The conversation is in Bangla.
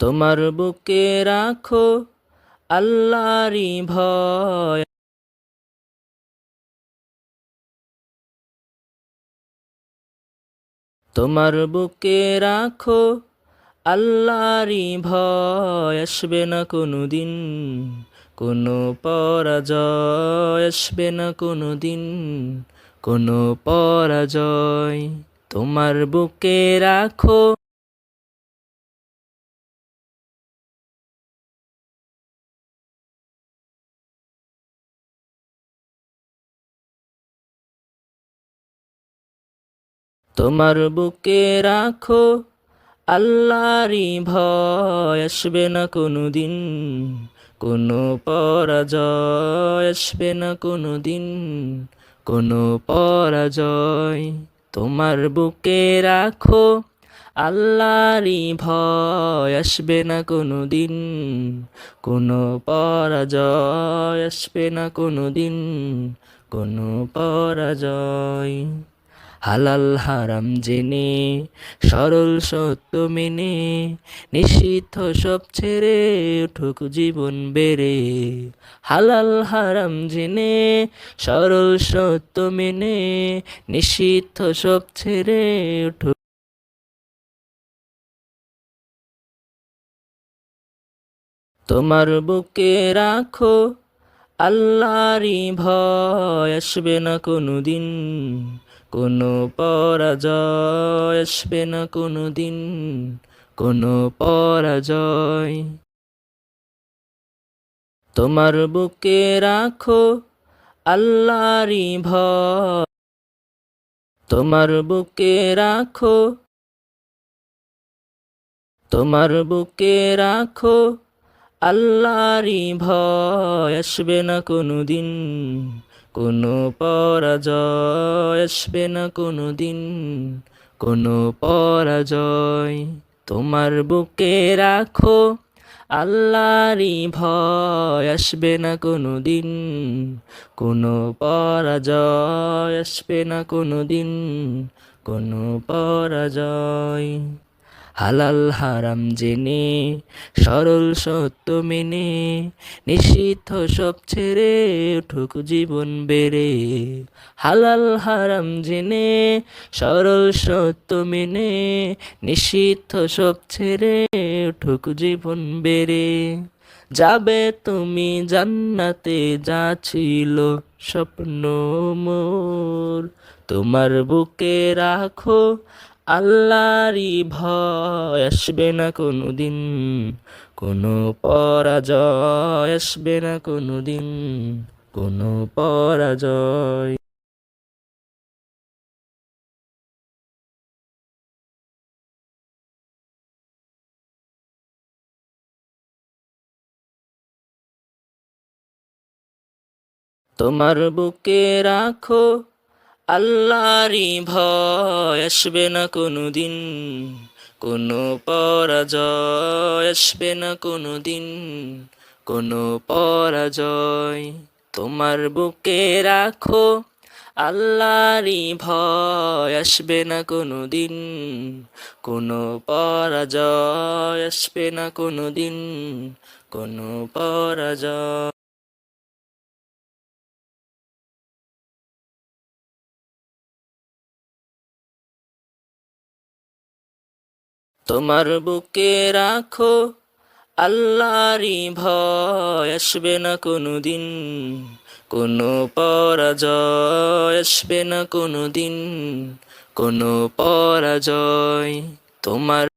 তোমার বুকে রাখো আল্লাহরই ভয়। তোমার বুকে রাখো আল্লাহরই ভয়। আসবে না কোনো দিন কোনো পরাজয়। আসবে না কোনো দিন কোনো পরাজয়। তোমার বুকে রাখো তোমার বুকে রাখো, আল্লাহরই ভয়। আসবে না কোনো দিন কোনো পরাজয়। আসবে না কোনো দিন কোনো পরাজয়। তোমার বুকে রাখো, আল্লাহরই ভয়। আসবে না কোনো দিন কোনো পরাজয়। আসবে না কোনো দিন কোনো পরাজয়। হালাল হারাম জেনে, সরল সত্য মেনে, নিষিদ্ধ সব ছেড়ে উঠুক জীবন বেড়ে। হালাল হারাম জেনে, সরল সত্য মেনে, নিষিদ্ধ সব ছেড়ে উঠুক তোমার বুকে রাখো, আল্লাহরই ভয় আসবে না কোনো দিন কোনো পরাজয় আসবে না কোনো দিন, কোনো পরাজয়। তোমার বুকে রাখো আল্লাহরই ভয়। তোমার বুকে রাখো, তোমার বুকে রাখো আল্লাহরই ভয়। আসবে না কোনো দিন কোনো পরাজয় আসবে না কোনো দিন কোনো পরাজয় তোমার বুকে রাখো, আল্লাহরই ভয় আসবে না কোনো দিন কোনো পরাজয় আসবে না কোনো দিন কোনো পরাজয় হালাল হারাম জেনে, সরল সত্য মেনে, নিষিদ্ধ সব ছেড়ে উঠুক জীবন বেড়ে। হালাল হারাম জেনে, সরল সত্য মেনে, নিষিদ্ধ সব ছেড়ে উঠুক জীবন বেড়ে। যাবে তুমি জান্নাতে, যা ছিল স্বপ্ন মোর। তোমার বুকে রাখো আল্লাহরই ভয় আসবে না কোনো দিন কোনো পরাজয় আসবে না কোনো দিন কোনো পরাজয়। বুকে রাখো আল্লাহরই ভয় আসবে না কোনো দিন কোনো পরাজয় আসবে না কোনো দিন কোনো পরাজয় তোমার বুকে রাখো। আল্লাহরই ভয় আসবে না কোনো দিন কোনো পরাজয় আসবে না কোনো দিন কোনো পরাজয় তোমার বুকে রাখো, আল্লাহরই ভয়। আসবে না কোনো দিন কোনো পরাজয়। আসবে না কোনো দিন কোনো পরাজয়। তোমার